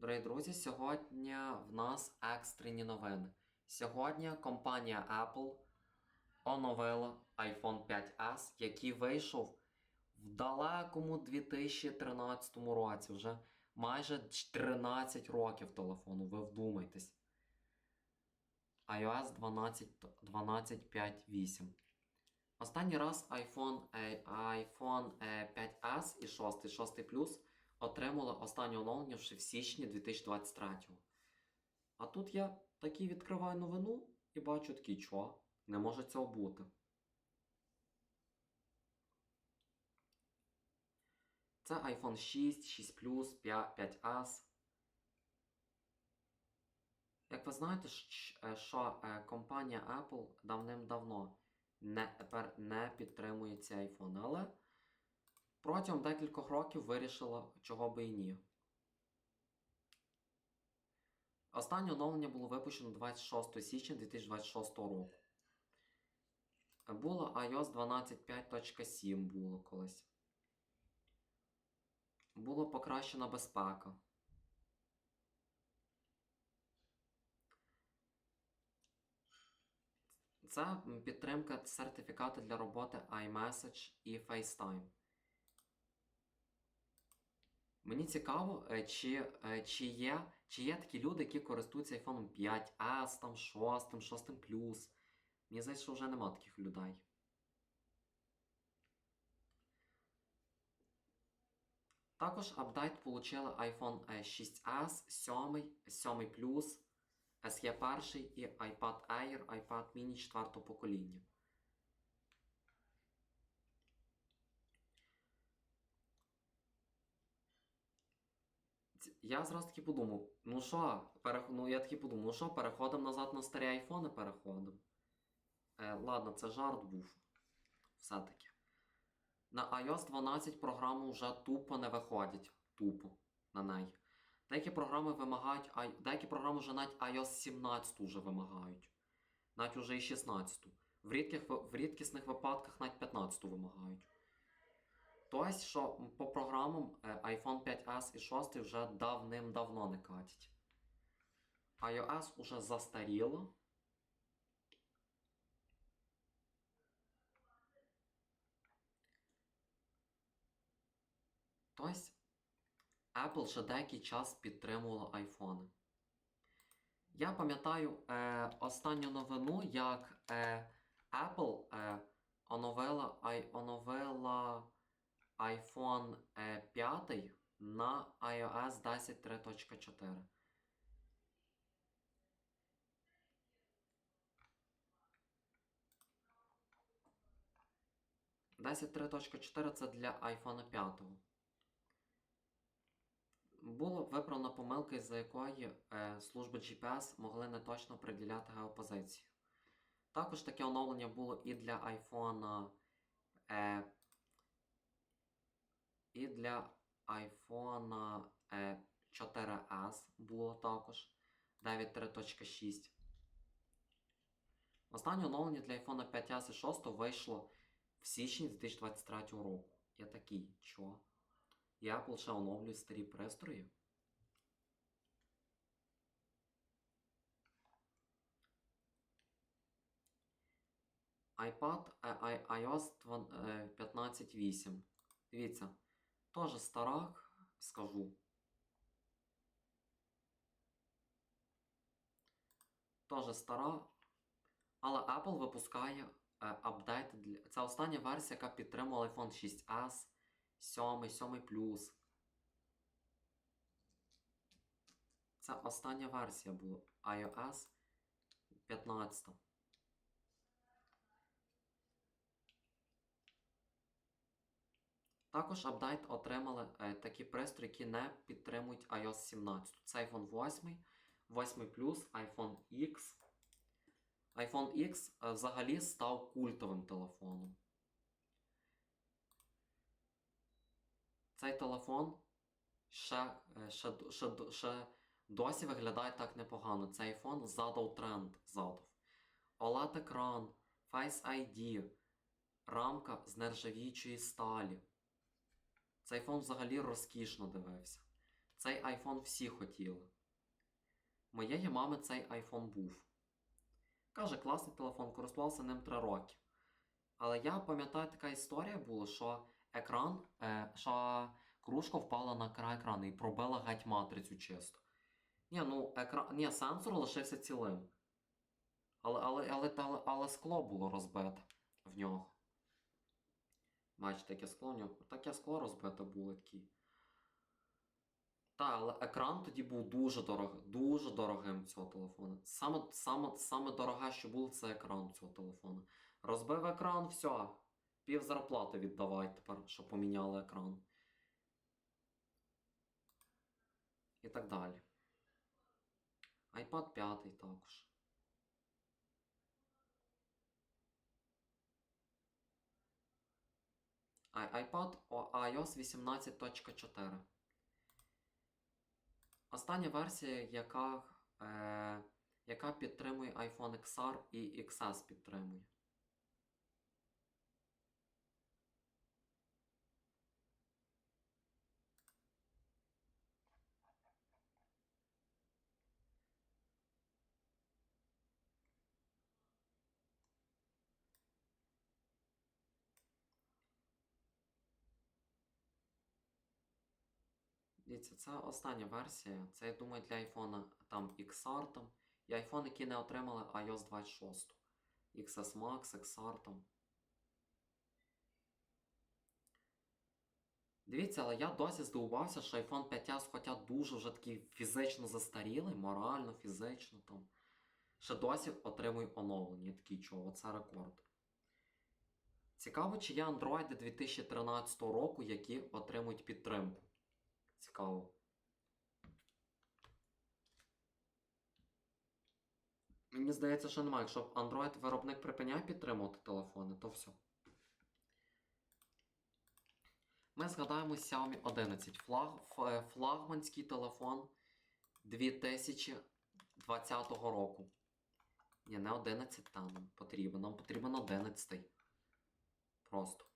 Дорогі друзі, сьогодні в нас екстрені новини. Сьогодні компанія Apple оновила iPhone 5S, який вийшов в далекому 2013 році. Вже майже 13 років телефону, ви вдумайтесь. iOS 12 12.5.8. Останній раз iPhone, е, iPhone е, 5S і 6, 6 Plus отримали останнє оновлення ще в січні 2023. А тут я такий відкриваю новину і бачу такий, чо, не може цього бути. Це iPhone 6, 6 Plus, 5, 5S. Як ви знаєте, е, що е, компанія Apple давним-давно не, не підтримує ці айфони, але протягом декількох років вирішила, чого би і ні. Останнє оновлення було випущено 26 січня 2026 року. Було iOS 12.5.7 було колись. Було покращена безпека. Це підтримка сертифікату для роботи iMessage і FaceTime. Мені цікаво, е, чи, е, чи, є, чи є такі люди, які користуються iPhone 5S, там, 6, 6 Plus. Мені здається, що вже нема таких людей. Також апдейт отримали iPhone 6S, 7, 7 Plus, SE 1 і iPad Air, iPad mini 4 покоління. Ці- Я зразу таки подумав, ну що, перех... ну я таки подумав, ну що, переходимо назад на старі айфони переходимо. Е, ладно, це жарт був. Все-таки. На iOS 12 програми вже тупо не виходять. Тупо на неї. Деякі програми вимагають, деякі програми вже навіть iOS 17 вже вимагають. Навіть уже і 16. В, рідких, в рідкісних випадках навіть 15 вимагають. Тобто, що по програмам е, iPhone 5S і 6 вже давним-давно не катять. iOS уже застаріло. Тобто, Apple ще деякий час підтримувала айфони. Я пам'ятаю е, останню новину, як е, Apple е, оновила, оновила iPhone е, 5 на iOS 10.3.4. Десять 3.4 це для iPhone 5. Було виправлена помилка, із-за якої е, служби GPS могли неточно приділяти геопозицію. Також таке оновлення було і для iPhone е, і для iPhone е, 4S було також 9.3.6. Останнє оновлення для iPhone 5S і 6 вийшло в січні 2023 року. Я такий? І Apple ще оновлює старі пристрої. iPad е, iOS е, 15.8. Дивіться, теж стара, скажу. Теж стара. Але Apple випускає е, апдейт для. Це остання версія, яка підтримувала iPhone 6S, 7, 7 Plus. Це остання версія була iOS 15. Також апдейт отримали е, такі пристрої, які не підтримують iOS 17. Це iPhone 8, 8 Plus, iPhone X. iPhone X е, взагалі став культовим телефоном. Цей телефон ще, е, ще, ще, ще досі виглядає так непогано. Цей iPhone задав тренд. Задав. OLED-екран, Face ID, рамка з нержавіючої сталі. Цей фон взагалі розкішно дивився. цей iPhone всі хотіли. Моєї мами цей iPhone був. Каже, класний телефон, користувався ним 3 роки. Але я пам'ятаю, така історія була, що екран, е, що кружка впала на край екрану і пробила геть матрицю чисто. Ні, ну екран. Ні, сенсор лишився цілим. Але, але, але, але, але скло було розбите в нього. Бачите, таке скло в нього. Таке скло розбите було такі. Так, але екран тоді був дуже дорогий, дуже дорогим цього телефону. Саме, саме, саме дороге, що було, це екран цього телефону. Розбив екран, все. Пів зарплати віддавай тепер, що поміняли екран. І так далі. iPad 5 також. iPad iOS 18.4. Остання версія, яка, е, яка підтримує iPhone XR і XS підтримує. Дивіться, це остання версія. Це, я думаю, для iPhone там XR там. І iPhone, які не отримали iOS 26. XS Max, XR там. Дивіться, але я досі здивувався, що iPhone 5S, хоча дуже вже такий фізично застарілий, морально, фізично там. Ще досі отримує оновлення. Я Такий чого, це рекорд. Цікаво, чи є андроїди 2013 року, які отримують підтримку. Цікаво. Мені здається, що немає. Якщо Android виробник припиняє підтримувати телефони, то все. Ми згадаємо Xiaomi 11. Флаг, е, флагманський телефон 2020 року. Ні, не 11 там потрібен. Нам потрібен 11. Просто.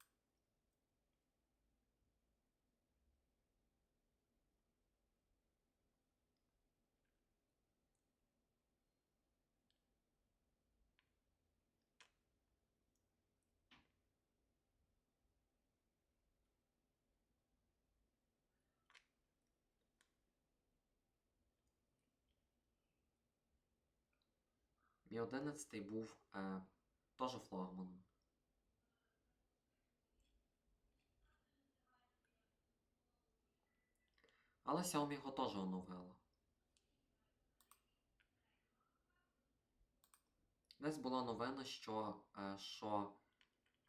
І 11 був е, теж флагманом. Але Xiaomi його теж оновила. Десь була новина, що, е, що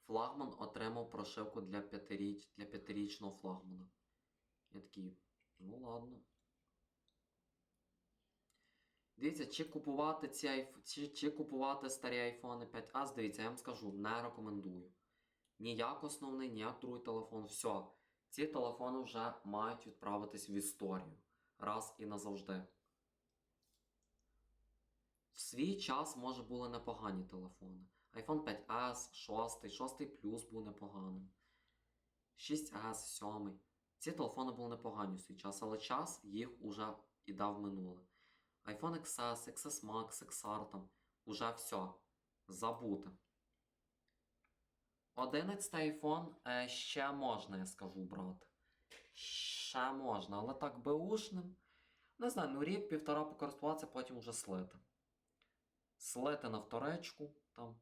флагман отримав прошивку для, п'ятиріч, для п'ятирічного флагмана. Я такий, ну ладно. Дивіться, чи купувати ці айф... чи, чи купувати старі iPhone 5S, дивіться, я вам скажу, не рекомендую. Ніяк основний, ніяк другий телефон, все. Ці телефони вже мають відправитись в історію. Раз і назавжди. В свій час, може, були непогані телефони. iPhone 5S, 6, 6 Plus був непоганим. 6S, 7. Ці телефони були непогані в свій час, але час їх уже і дав минуле. iPhone XS, XS Max, XR там. Уже все. Забути. 11 iPhone е, ще можна, я скажу, брати. Ще можна, але так беушним. Не знаю, ну рік-півтора покористуватися, потім вже слити. Слити на вторечку там.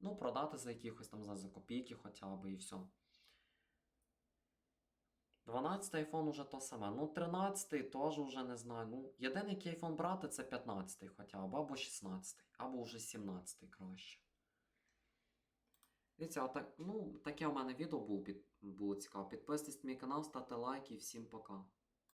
Ну, продати за якихось там за копійки хоча б і все. 12 iPhone уже то саме. Ну, 13 теж вже не знаю. Ну, єдиний який iPhone брати, це 15 хоча б, або 16, або вже 17 краще. Дивіться, отак, ну, таке у мене відео було, під, було цікаво. Підписуйтесь на мій канал, ставте лайки і всім пока.